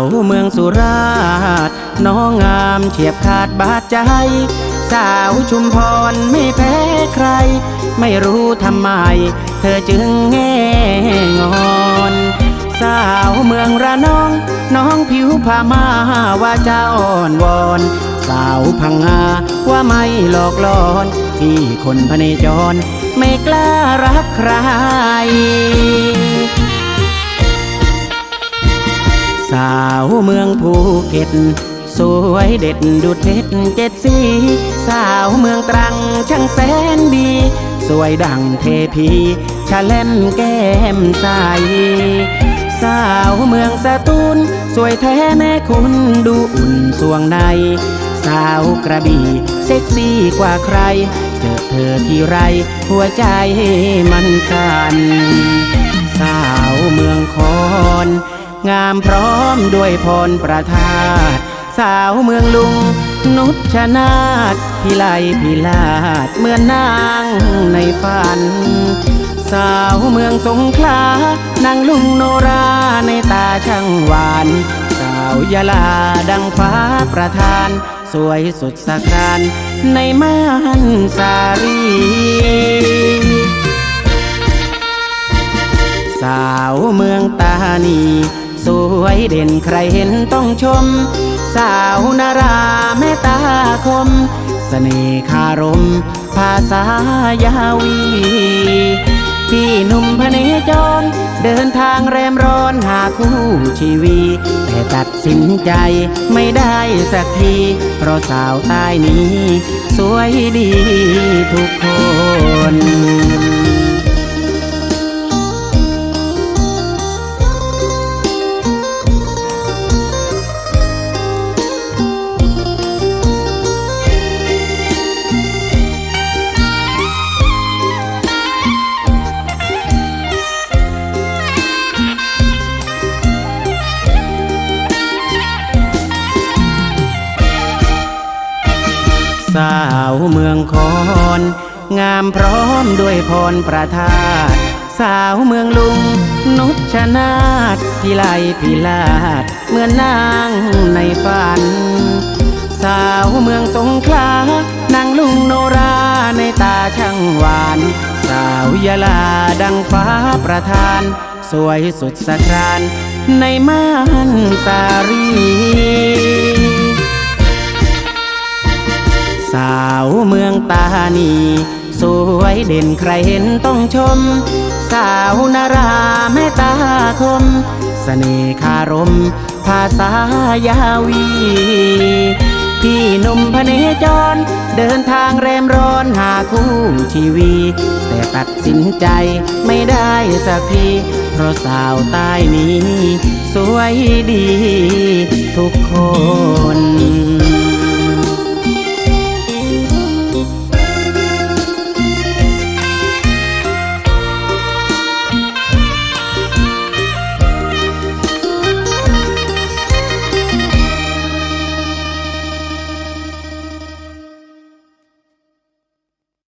สาวเมืองสุราษฎร์น้องงามเฉียบขาดบาดใจ สาวชุมพรไม่แพ้ใคร ไม่รู้ทำไม เธอจึงแง่งอนสาวเมืองระนอง น้องผิวพามาว่าจะอ่อนวอน สาวพังงาว่าไม่หลอกลอนพี่คนพเนจร ไม่กล้ารักใคร สาวเมืองภูเก็ต สวยเด็ดดุดเพชรเจ็ดสี สาวเมืองตรังช่างแสนดี สวยดังเทพีชะเล่นแก้มใส สาวเมืองสะตูลสวยแท้แม่คุณดูอุ่นสวงใน สาวกระบี่เซ็กซี่กว่าใคร เจอเธอที่ไร หัวใจมันสั่น งามพร้อมด้วยพรประทาตสาวเมืองลุง นุชนาตพิไลพิลาดเหมือนนางในฝัน สาวเมืองสงขลานางลุงโนราในตาช่างหวาน สาวยาลาดังฟ้าประทาน สวยสุดสักการในม่านสารีสาวเมืองตานี วยเด่นใครเห็นต้องชม สาวนาราแม่ตาคมเสน่ห์คารม ภาษายาวีพี่หนุ่มพเนจร เดินทางแรมร้อนหาคู่ชีวี แต่ตัดสินใจไม่ได้สักที เพราะสาวใต้นี้ สวยดีทุกคน สาวเมืองคอนงามพร้อมด้วยพรประทาตสาวเมืองลุงนุชนาตพิไลพิลาดเหมือนนางในฝัน สาวเมืองสงขลานางลุงโนราในตาช่างหวาน สาวยาลาดังฟ้าประทาน สวยสุดสะครานในม่านสารี สาวเมืองตานี สวยเด่นใครเห็นต้องชม สาวนาราแม่ตาคมเสน่ห์คารม ภาษายาวีพี่หนุ่มพเนจร เดินทางแรมร้อนหาคู่ชีวี แต่ตัดสินใจไม่ได้สักทีเพราะสาวใต้นี้ สวยดีทุกคน